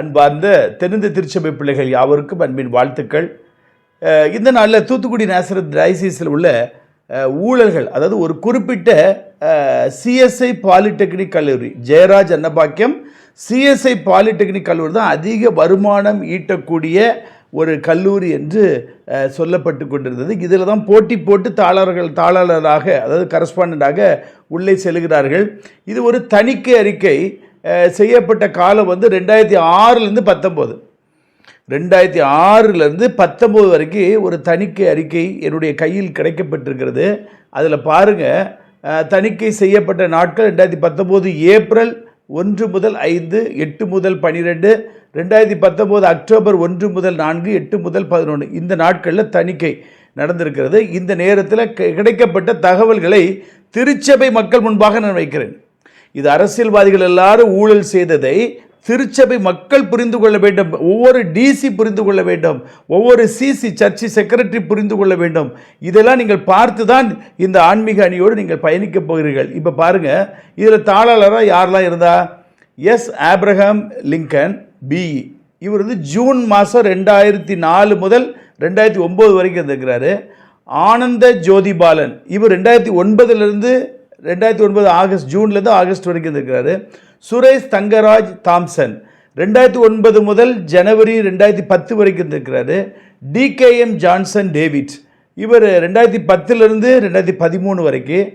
அன்பார்ந்த தென்னிந்த திருச்சபை பிள்ளைகள் யாவருக்கும் அன்பின் வாழ்த்துக்கள். இந்த நாளில் தூத்துக்குடி நேசரத் டயசிஸில் உள்ள ஊழல்கள் அதாவது ஒரு குறிப்பிட்ட சிஎஸ்ஐ பாலிடெக்னிக் கல்லூரி ஜெயராஜ் அன்னபாக்கியம் சிஎஸ்ஐ பாலிடெக்னிக் கல்லூரி தான் அதிக வருமானம் ஈட்டக்கூடிய ஒரு கல்லூரி என்று சொல்லப்பட்டு கொண்டிருந்தது. இதில் தான் போட்டி போட்டு தாளர்கள் தாளாளராக அதாவது கரஸ்பாண்டாக உள்ளே செல்கிறார்கள். இது ஒரு தணிக்கை அறிக்கை. செய்யப்பட்ட காலம் வந்து ரெண்டாயிரத்தி ஆறுலேருந்து பத்தொம்போது. ரெண்டாயிரத்தி ஆறுலேருந்து பத்தொம்போது வரைக்கும் ஒரு தணிக்கை அறிக்கை என்னுடைய கையில் கிடைக்கப்பட்டிருக்கிறது. அதில் பாருங்கள் தணிக்கை செய்யப்பட்ட நாட்கள் ரெண்டாயிரத்தி பத்தொம்போது ஏப்ரல் ஒன்று முதல் ஐந்து எட்டு முதல் பன்னிரெண்டு ரெண்டாயிரத்தி பத்தொம்போது அக்டோபர் ஒன்று முதல் நான்கு எட்டு முதல் பதினொன்று. இந்த நாட்களில் தணிக்கை நடந்திருக்கிறது. இந்த நேரத்தில் கிடைக்கப்பட்ட தகவல்களை திருச்சபை மக்கள் முன்பாக நான் வைக்கிறேன். இது அரசியல்வாதிகள் எல்லாரும் ஊழல் செய்ததை திருச்சபை மக்கள் புரிந்து கொள்ள வேண்டும். ஒவ்வொரு டிசி புரிந்து கொள்ள வேண்டும். ஒவ்வொரு சிசி சர்ச்சி செக்ரட்டரி புரிந்து கொள்ள வேண்டும். இதெல்லாம் நீங்கள் பார்த்து தான் இந்த ஆன்மீக அணியோடு நீங்கள் பயணிக்கப் போகிறீர்கள். இப்போ பாருங்கள் இதில் தாளாளராக யாரெல்லாம் இருந்தா? எஸ். ஆப்ரஹாம் லிங்கன் பிஇ இவர் வந்து ஜூன் மாதம் ரெண்டாயிரத்தி நாலு முதல் ரெண்டாயிரத்தி ஒம்பது வரைக்கும் இருந்திருக்கிறாரு. ஆனந்த ஜோதிபாலன் இவர் ரெண்டாயிரத்தி ஒன்பதுலேருந்து ரெண்டாயிரத்தி ஒன்பது ஆகஸ்ட் ஜூன்லேருந்து ஆகஸ்ட் வரைக்கும் இருந்திருக்கிறாரு. சுரேஷ் தங்கராஜ் தாம்சன் ரெண்டாயிரத்தி ஒன்பது முதல் ஜனவரி ரெண்டாயிரத்தி பத்து வரைக்கும் இருந்திருக்கிறாரு. டிகேஎம் ஜான்சன் டேவிட் இவர் ரெண்டாயிரத்தி பத்துலேருந்து ரெண்டாயிரத்தி பதிமூணு வரைக்கும்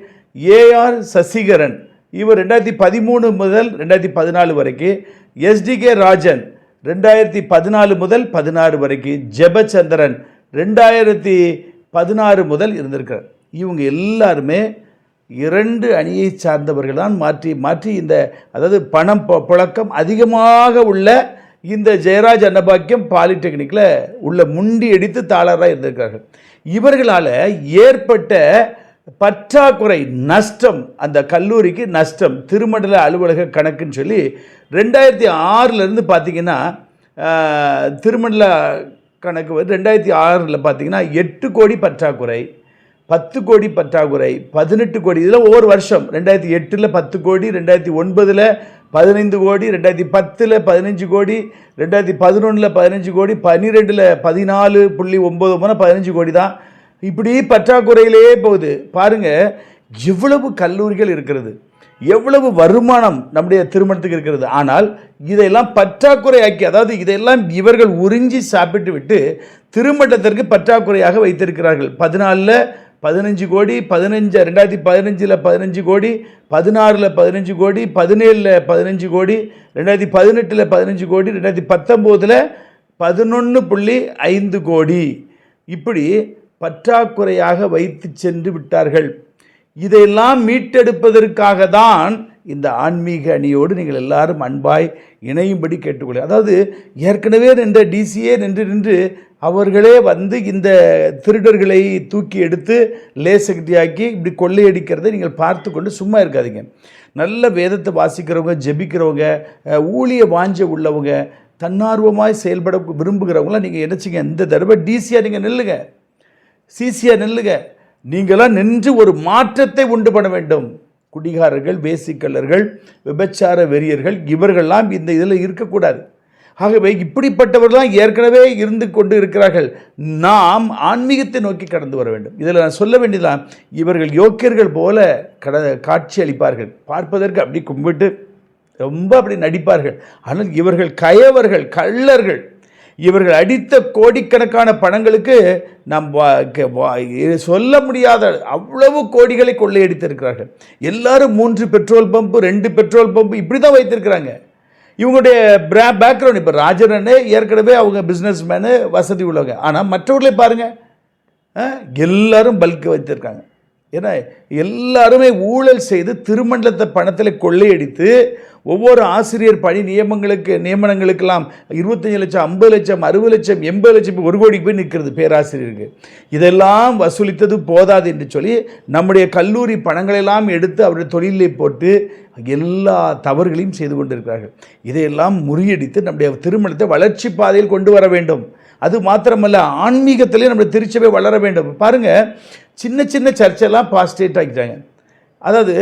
ஏஆர் சசிகரன் இவர் ரெண்டாயிரத்தி பதிமூணு முதல் ரெண்டாயிரத்தி பதினாலு வரைக்கும் எஸ்டிகே ராஜன் ரெண்டாயிரத்தி பதினாலு முதல் பதினாறு வரைக்கும் ஜெபச்சந்திரன் ரெண்டாயிரத்தி பதினாறு முதல் இருந்திருக்கார் இவங்க எல்லாருமே இரண்டு அணியை சார்ந்தவர்கள் தான் மாற்றி மாற்றி இந்த அதாவது பணம் புழக்கம் அதிகமாக உள்ள இந்த ஜெயராஜ் அன்னபாக்கியம் பாலிடெக்னிக்கில் உள்ள முண்டி அடித்து தாளராக இருந்திருக்கிறார்கள். இவர்களால் ஏற்பட்ட பற்றாக்குறை நஷ்டம் அந்த கல்லூரிக்கு நஷ்டம் திருமண்டல அலுவலக கணக்குன்னு சொல்லி ரெண்டாயிரத்தி ஆறிலிருந்து பார்த்தீங்கன்னா திருமண்டல கணக்கு வந்து ரெண்டாயிரத்தி ஆறில் பார்த்தீங்கன்னா எட்டு கோடி பற்றாக்குறை பத்து கோடி பற்றாக்குறை பதினெட்டு கோடி இதில் ஒவ்வொரு வருஷம். ரெண்டாயிரத்தி எட்டில் பத்து கோடி ரெண்டாயிரத்தி ஒன்பதில் பதினைந்து கோடி ரெண்டாயிரத்தி பத்தில் பதினஞ்சு கோடி ரெண்டாயிரத்தி பதினொன்றில் பதினஞ்சு கோடி பன்னிரெண்டில் பதினாலு புள்ளி ஒம்பது முறை பதினஞ்சு கோடி தான். இப்படி பற்றாக்குறையிலேயே போகுது. பாருங்கள் எவ்வளவு கல்லூரிகள் இருக்கிறது. எவ்வளவு வருமானம் நம்முடைய திருமணத்துக்கு இருக்கிறது. ஆனால் இதையெல்லாம் பற்றாக்குறை ஆக்கி அதாவது இதையெல்லாம் இவர்கள் உறிஞ்சி சாப்பிட்டு விட்டு திருமணத்திற்கு பற்றாக்குறையாக வைத்திருக்கிறார்கள். பதினாலில் பதினஞ்சு கோடி பதினஞ்சு ரெண்டாயிரத்தி பதினஞ்சில் பதினஞ்சு கோடி பதினாறில் பதினஞ்சு கோடி பதினேழில் பதினஞ்சு கோடி ரெண்டாயிரத்தி பதினெட்டில் பதினஞ்சு கோடி ரெண்டாயிரத்தி பத்தொம்போதில் பதினொன்று புள்ளி ஐந்து கோடி. இப்படி பற்றாக்குறையாக வைத்து சென்று விட்டார்கள். இதையெல்லாம் மீட்டெடுப்பதற்காக தான் இந்த ஆன்மீக அணியோடு நீங்கள் எல்லாரும் அன்பாய் இணையும்படி கேட்டுக்கொள்ள அதாவது ஏற்கனவே நின்ற டிசியே நின்று நின்று அவர்களே வந்து இந்த திருடர்களை தூக்கி எடுத்து லேசக்தியாக்கி இப்படி கொள்ளையடிக்கிறதை நீங்கள் பார்த்து கொண்டு சும்மா இருக்காதீங்க. நல்ல வேதத்தை வாசிக்கிறவங்க ஜெபிக்கிறவங்க ஊழிய வாஞ்ச உள்ளவங்க தன்னார்வமாய் செயல்பட விரும்புகிறவங்களாம் நீங்கள் நினச்சிங்க இந்த தடவை டிசியாக நீங்கள் நில்லுங்க. சிசியாக நில்லுங்க. நீங்களாம் நின்று ஒரு மாற்றத்தை உண்டு பண்ண வேண்டும். குடிகாரர்கள் வேசிக்கல்லர்கள் விபச்சார வெறியர்கள் இவர்கள்லாம் இந்த இதில் இருக்கக்கூடாது. ஆகவே இப்படிப்பட்டவர்கள்லாம் ஏற்கனவே இருந்து கொண்டு இருக்கிறார்கள். நாம் ஆன்மீகத்தை நோக்கி கடந்து வர வேண்டும். இதில் நான் சொல்ல வேண்டியதான் இவர்கள் யோக்கியர்கள் போல கட காட்சி அளிப்பார்கள். பார்ப்பதற்கு அப்படி கும்பிட்டு ரொம்ப அப்படி நடிப்பார்கள். ஆனால் இவர்கள் கயவர்கள் கள்ளர்கள். இவர்கள் அடித்த கோடிக்கணக்கான பணங்களுக்கு நாம் வா- க- வா- சொல்ல முடியாத அவ்வளவு கோடிகளை கொள்ளையடித்திருக்கிறார்கள். எல்லாரும் மூன்று பெட்ரோல் பம்பு ரெண்டு பெட்ரோல் பம்பு இப்படி தான் வைத்திருக்கிறாங்க. இவங்களுடைய பிரா பேக்ரவுண்ட் இப்போ ராஜரனே ஏற்கனவே அவங்க பிஸ்னஸ் மேனு வசதி உள்ளவங்க. ஆனால் மற்றவர்களை பாருங்கள் எல்லாரும் பல்க் வைத்திருக்காங்க. ஏன்னா எல்லாருமே ஊழல் செய்து திருமண்டலத்தை பணத்தில் கொள்ளையடித்து ஒவ்வொரு ஆசிரியர் பணி நியமங்களுக்கு நியமனங்களுக்கெல்லாம் இருபத்தஞ்சி லட்சம் ஐம்பது லட்சம் அறுபது லட்சம் எண்பது லட்சம் ஒரு கோடிக்கு போய் நிற்கிறது பேராசிரியருக்கு. இதெல்லாம் வசூலித்தது போதாது என்று சொல்லி நம்முடைய கல்லூரி பணங்களெல்லாம் எடுத்து அவருடைய தொழிலை போட்டு எல்லா தவறுகளையும் செய்து கொண்டிருக்கிறார்கள். இதையெல்லாம் முறியடித்து நம்முடைய திருமணத்தை வளர்ச்சி பாதையில் கொண்டு வர வேண்டும். அது மாத்திரமல்ல ஆன்மீகத்திலே நம்முடைய திருச்சபை வளர வேண்டும். பாருங்க சின்ன சின்ன சர்ச்செல்லாம் பாஸ்டேட் ஆகிட்டாங்க அதாவது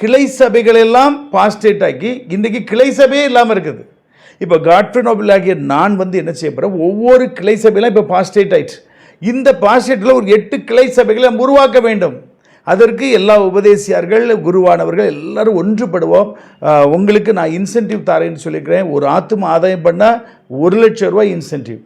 கிளை சபைகளெல்லாம் பாஸ்டேட் ஆக்கி இன்றைக்கி கிளை சபையே இல்லாமல் இருக்குது. இப்போ காட்ஃப்ரே நோபல் ஆகிய நான் வந்து என்ன செய்ய போகிறேன் ஒவ்வொரு கிளை சபையெல்லாம் இப்போ பாஸ்டேட் ஆயிடுச்சு இந்த பாஸ்டேட்டில் ஒரு எட்டு கிளை சபைகளை நாம் உருவாக்க வேண்டும். அதற்கு எல்லா உபதேசியார்கள் குருவானவர்கள் எல்லாரும் ஒன்றுபடுவோம். உங்களுக்கு நான் இன்சென்டிவ் தரேன்னு சொல்லியிருக்கிறேன் ஒரு ஆத்தும ஆதாயம் பண்ணால் ஒரு லட்சம் ரூபாய் இன்சென்டிவ்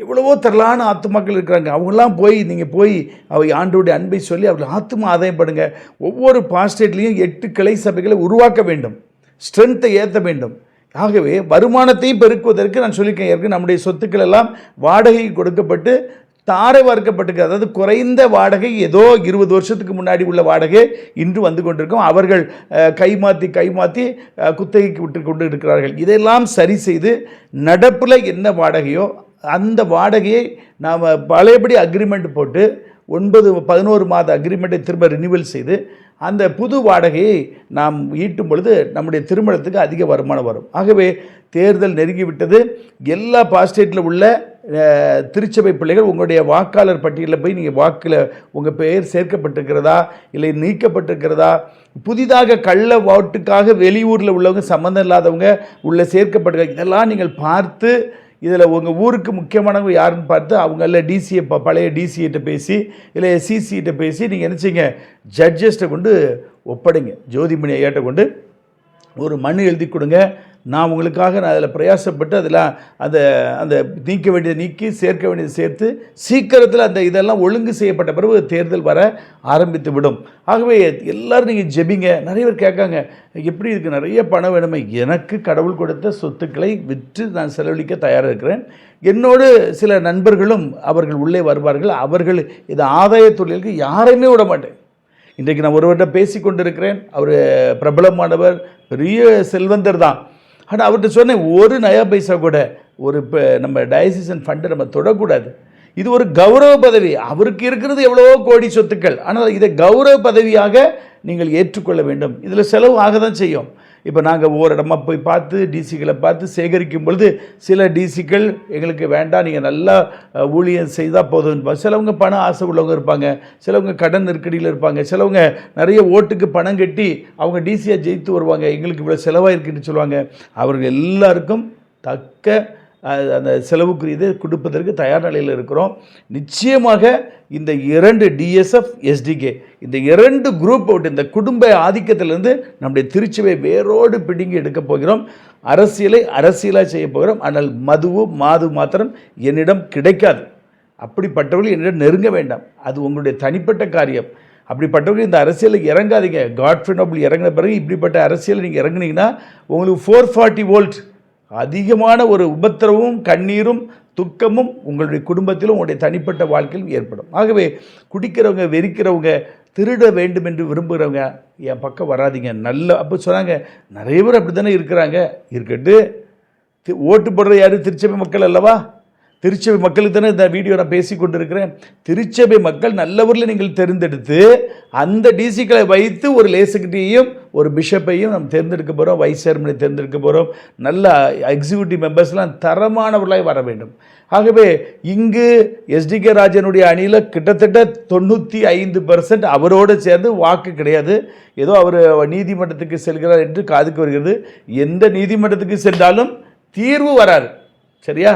எவ்வளவோ திரளான ஆத்துமாக்கள் இருக்கிறாங்க. அவங்கெல்லாம் போய் நீங்கள் போய் அவை ஆண்டோடைய அன்பை சொல்லி அவர்கள் ஆத்துமா ஆதாயப்படுங்க. ஒவ்வொரு பாஸ்டேட்லேயும் எட்டு கிளை சபைகளை உருவாக்க வேண்டும். ஸ்ட்ரென்த்தை ஏற்ற வேண்டும். ஆகவே வருமானத்தையும் பெருக்குவதற்கு நான் சொல்லியிருக்கேன். ஏற்கனவே நம்முடைய சொத்துக்கள் எல்லாம் வாடகை கொடுக்கப்பட்டு தாரை வார்க்கப்பட்டிருக்கு. அதாவது குறைந்த வாடகை ஏதோ இருபது வருஷத்துக்கு முன்னாடி உள்ள வாடகை இன்று வந்து கொண்டிருக்கும். அவர்கள் கைமாற்றி கைமாற்றி குத்தகைக்கு விட்டு கொண்டு இருக்கிறார்கள். இதெல்லாம் சரி செய்து நடப்பில் என்ன வாடகையோ அந்த வாடகையை நாம் பழையபடி அக்ரிமெண்ட் போட்டு ஒன்பது பதினோரு மாத அக்ரிமெண்ட்டை திரும்ப ரினிவல் செய்து அந்த புது வாடகையை நாம் ஈட்டும் பொழுது நம்முடைய திருமணத்துக்கு அதிக வருமானம் வரும். ஆகவே தேர்தல் நெருங்கிவிட்டது. எல்லா பாஸ்டேட்டில் உள்ள திருச்சபை பிள்ளைகள் உங்களுடைய வாக்காளர் பட்டியலில் போய் நீங்கள் வாக்கில் உங்கள் பெயர் சேர்க்கப்பட்டிருக்கிறதா? இல்லை நீக்கப்பட்டிருக்கிறதா? புதிதாக கள்ள வாட்டுக்காக வெளியூரில் உள்ளவங்க சம்மந்தம் இல்லாதவங்க உள்ளே சேர்க்கப்பட்டிருக்க இதெல்லாம் நீங்கள் பார்த்து இதில் உங்கள் ஊருக்கு முக்கியமானவங்க யாருன்னு பார்த்து அவங்கள டிசியை பழைய டிசிகிட்ட பேசி இல்லை சிசிகிட்ட பேசி நீங்கள் நினச்சிங்க ஜட்ஜஸ்ட்டை கொண்டு ஒப்படைங்க. ஜோதிமணி ஐயாட்ட கொண்டு ஒரு மனு எழுதி கொடுங்க. நான் உங்களுக்காக நான் அதில் பிரயாசப்பட்டு அதில் அந்த அந்த நீக்க வேண்டியதை நீக்கி சேர்க்க வேண்டியதை சேர்த்து சீக்கிரத்தில் அந்த இதெல்லாம் ஒழுங்கு செய்யப்பட்ட பிறகு தேர்தல் வர ஆரம்பித்து விடும். ஆகவே எல்லோரும் நீங்கள் ஜெபிங்க. நிறைய பேர் கேட்காங்க எப்படி இருக்குது நிறைய பணம் வேணுமே. எனக்கு கடவுள் கொடுத்த சொத்துக்களை விற்று நான் செலவழிக்க தயாராக இருக்கிறேன். என்னோடு சில நண்பர்களும் அவர்கள் உள்ளே வருவார்கள். அவர்கள் இது ஆதாய தொழிலுக்கு யாரையுமே விட மாட்டேன். இன்றைக்கு நான் ஒருவர்கிட்ட பேசி கொண்டிருக்கிறேன் அவர் பிரபலமானவர் பெரிய செல்வந்தர் தான். ஆனால் அவர்கிட்ட சொன்னேன் ஒரு நயா பைசா கூட ஒரு இப்போ நம்ம டயசிசன் ஃபண்டை நம்ம தொடக்கூடாது. இது ஒரு கௌரவ பதவி. அவருக்கு இருக்கிறது எவ்வளவோ கோடி சொத்துக்கள். ஆனால் இதை கௌரவ பதவியாக நீங்கள் ஏற்றுக்கொள்ள வேண்டும். இதில் செலவு ஆக தான் செய்யும். இப்போ நாங்கள் ஒவ்வொரு இடமா போய் பார்த்து டிசிகளை பார்த்து சேகரிக்கும் பொழுது சில டிசிக்கள் எங்களுக்கு வேண்டாம் நீங்கள் நல்லா ஊழியம் செய்தால் போதும் சிலவங்க பணம் ஆசை உள்ளவங்க இருப்பாங்க சிலவங்க கடன் நெருக்கடியில் இருப்பாங்க சிலவங்க நிறைய ஓட்டுக்கு பணம் கட்டி அவங்க டிசியாக ஜெயித்து வருவாங்க எங்களுக்கு இவ்வளோ செலவாக இருக்குன்னு சொல்லுவாங்க. அவர்கள் எல்லாருக்கும் தக்க அந்த செலவுக்குரியதை கொடுப்பதற்கு தயார் நிலையில் இருக்கிறோம். நிச்சயமாக இந்த இரண்டு டிஎஸ்எஃப் எஸ்டிகே இந்த இரண்டு குரூப் அவுட் இந்த குடும்ப ஆதிக்கத்திலிருந்து நம்முடைய திருச்சுவை வேரோடு பிடுங்கி எடுக்கப் போகிறோம். அரசியலை அரசியலாக செய்ய போகிறோம். ஆனால் மதுவு மாது மாத்திரம் என்னிடம் கிடைக்காது. அப்படிப்பட்டவர்கள் என்னிடம் நெருங்க வேண்டாம். அது உங்களுடைய தனிப்பட்ட காரியம். அப்படிப்பட்டவர்கள் இந்த அரசியலுக்கு இறங்காதீங்க. காட்ஃப்ரே நோபல் இறங்கின பிறகு இப்படிப்பட்ட அரசியல் நீங்கள் இறங்குனீங்கன்னா உங்களுக்கு ஃபோர் ஃபார்ட்டி வோல்ட் அதிகமான ஒரு உபத்திரவும் கண்ணீரும் துக்கமும் உங்களுடைய குடும்பத்திலும் உங்களுடைய தனிப்பட்ட வாழ்க்கையிலும் ஏற்படும். ஆகவே குடிக்கிறவங்க வெறிக்கிறவங்க திருட வேண்டும் என்று விரும்புகிறவங்க என் பக்கம் வராதீங்க. நல்ல அப்போ சொன்னாங்க நிறைய பேர் அப்படி தானே இருக்கிறாங்க. இருக்கட்டு. தி- ஓட்டு போடுறது யார்? திருச்சபை மக்கள் அல்லவா? திருச்சபை மக்களுக்கு தானே இந்த வீடியோ நான் பேசி கொண்டிருக்கிறேன். திருச்சபை மக்கள் நல்லவர்களை நீங்கள் தேர்ந்தெடுத்து அந்த டிசிக்களை வைத்து ஒரு லேசுக்கிட்டேயும் ஒரு பிஷப்பையும் நம்ம தேர்ந்தெடுக்க போகிறோம் வைஸ் சேர்மனை தேர்ந்தெடுக்க போகிறோம் நல்ல எக்ஸிக்யூட்டிவ் மெம்பர்ஸ்லாம் தரமானவர்களாய் வர வேண்டும். ஆகவே இங்கு எஸ்டிகே ராஜனுடைய அணியில் கிட்டத்தட்ட தொண்ணூற்றி ஐந்து பர்சன்ட் அவரோடு சேர்ந்து வாக்கு கிடையாது. ஏதோ அவர் நீதிமன்றத்துக்கு செல்கிறார் என்று காதுக்கு வருகிறது. எந்த நீதிமன்றத்துக்கு சென்றாலும் தீர்வு வராது. சரியா?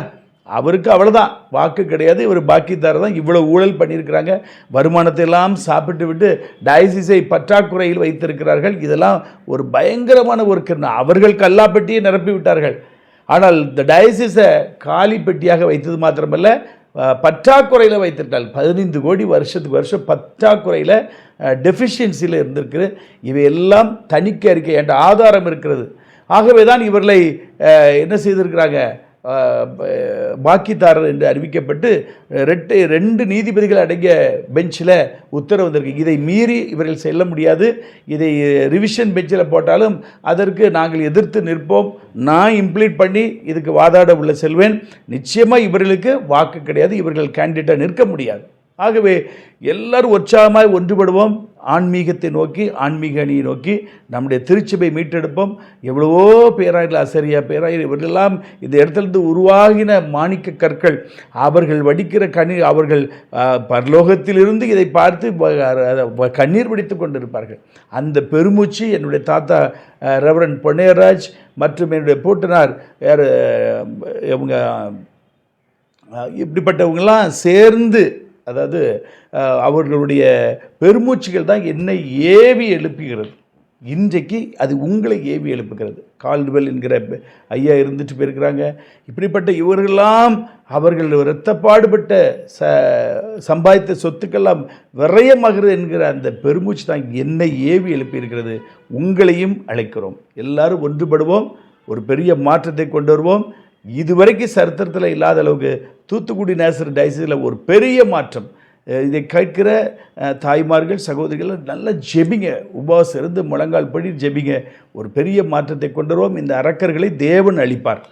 அவருக்கு அவ்வளோதான் வாக்கு கிடையாது. இவர் பாக்கித்தார் தான். இவ்வளோ ஊழல் பண்ணியிருக்கிறாங்க. வருமானத்தை எல்லாம் சாப்பிட்டு விட்டு டயசிஸை பற்றாக்குறையில் வைத்திருக்கிறார்கள். இதெல்லாம் ஒரு பயங்கரமான ஒரு கிருணை. அவர்கள் கல்லாப்பெட்டியை நிரப்பி விட்டார்கள். ஆனால் இந்த டயசிஸை காலி பெட்டியாக வைத்தது மாத்திரமல்ல பற்றாக்குறையில் வைத்திருக்காள் பதினைந்து கோடி வருஷத்துக்கு வருஷம் பற்றாக்குறையில் டெஃபிஷியன்சியில் இருந்திருக்கு இவையெல்லாம் தணிக்கை அறிக்கை என்ற ஆதாரம் இருக்கிறது. ஆகவே தான் இவர்களை என்ன செய்திருக்கிறாங்க? பாக்கிதாரர் என்று அறிவிக்கப்பட்டு ரெட்டு ரெண்டு நீதிபதிகள் அடங்கிய பெஞ்சில் உத்தரவு வந்திருக்கு. இதை மீறி இவர்கள் செல்ல முடியாது. இதை ரிவிஷன் பெஞ்சில் போட்டாலும் அதற்கு நாங்கள் எதிர்த்து நிற்போம். நான் இம்ப்ளீட் பண்ணி இதுக்கு வாதாட உள்ள செல்வேன். நிச்சயமாக இவர்களுக்கு வாக்கு கிடையாது. இவர்கள் கேண்டிடேட்டாக நிற்க முடியாது. ஆகவே எல்லாரும் உற்சாகமாய் ஒன்றுபடுவோம். ஆன்மீகத்தை நோக்கி ஆன்மீக அணியை நோக்கி நம்முடைய திருச்சபை மீட்டெடுப்போம். எவ்வளவோ பேராயர்கள் அசரியா பேராயர் இவர்களெல்லாம் இந்த இடத்துலேருந்து உருவாகின மாணிக்க கற்கள் அவர்கள் வடிக்கிற கண்ணீர் அவர்கள் பரலோகத்திலிருந்து இதை பார்த்து வ- கண்ணீர் வடித்து கொண்டிருப்பார்கள். அந்த பெருமூச்சு என்னுடைய தாத்தா ரெவரன் பொன்னையராஜ் மற்றும் என்னுடைய பூட்டனார் யார் இவங்க அஹ் இப்படிப்பட்டவங்கெல்லாம் சேர்ந்து அதாவது அவர்களுடைய பெருமூச்சுகள் தான் என்னை ஏவி எழுப்புகிறது. இன்றைக்கு அது உங்களை ஏவி எழுப்புகிறது. கால்டுவெல் என்கிற பெ- ஐயா இருந்துட்டு போயிருக்கிறாங்க. இப்படிப்பட்ட இவர்களெல்லாம் அவர்கள் இரத்தப்பாடுபட்ட ச சம்பாதித்த சொத்துக்கெல்லாம் விரயமாகிறது என்கிற அந்த பெருமூச்சு தான் என்னை ஏவி எழுப்பியிருக்கிறது. உங்களையும் அழைக்கிறோம். எல்லாரும் ஒன்றுபடுவோம். ஒரு பெரிய மாற்றத்தை கொண்டு வருவோம். இதுவரைக்கும் சரித்திரத்தில் இல்லாத அளவுக்கு தூத்துக்குடி நேசர் டைசிஸில் ஒரு பெரிய மாற்றம். இதை கேட்கிற தாய்மார்கள் சகோதரிகள் நல்ல ஜெபிங்க. உபவாசம் இருந்து முழங்கால் படி ஜெபிங்க. ஒரு பெரிய மாற்றத்தை கொண்டு வருவோம். இந்த அரக்கர்களை தேவன் அளிப்பார்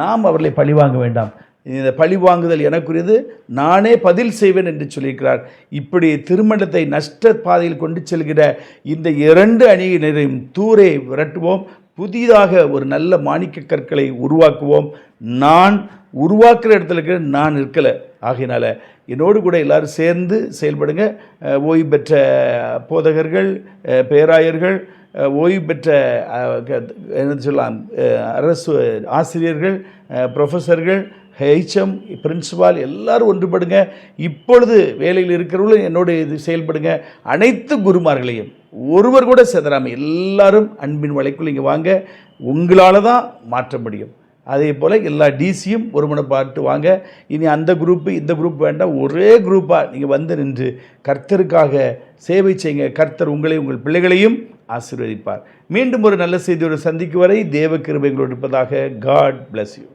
நாம் அவர்களை பழிவாங்க வேண்டாம். இந்த பழி வாங்குதல் எனக்குரியது. நானே பதில் செய்வேன் என்று சொல்லியிருக்கிறார். இப்படி திருமணத்தை நஷ்ட பாதையில் கொண்டு செல்கிற இந்த இரண்டு அணியினரையும் தூரே விரட்டுவோம். புதிதாக ஒரு நல்ல மாணிக்க கற்களை உருவாக்குவோம். நான் உருவாக்குற இடத்துல இருக்கிற நான் இருக்கலை. ஆகையினால் என்னோடு கூட எல்லோரும் சேர்ந்து செயல்படுங்க. ஓய்வு பெற்ற போதகர்கள் பேராயர்கள் ஓய்வு பெற்ற என்ன சொல்லலாம் அரசு ஆசிரியர்கள் ப்ரொஃபஸர்கள் ஹெச்எம் பிரின்சிபால் எல்லாரும் ஒன்றுபடுங்க. இப்பொழுது வேலையில் இருக்கிறவர்களும் என்னோடு இது செயல்படுங்க. அனைத்து குருமார்களையும். ஒருவர் கூட சிதறாமல் எல்லாரும் அன்பின் வலைக்குள் இங்கே வாங்க. உங்களால் தான் மாற்ற முடியும். அதே போல் எல்லா டிசியும் ஒருமனப்பாட்டு வாங்க. இனி அந்த குரூப்பு இந்த குரூப் வேண்டாம். ஒரே குரூப்பாக நீங்கள் வந்து நின்று கர்த்தருக்காக சேவை செய்யுங்க. கர்த்தர் உங்களை உங்கள் பிள்ளைகளையும் ஆசீர்வதிப்பார். மீண்டும் ஒரு நல்ல செய்தியோடு சந்திக்கும் வரை தேவ கிருபைகளோடு இருப்பதாக காட் பிளஸ் யூ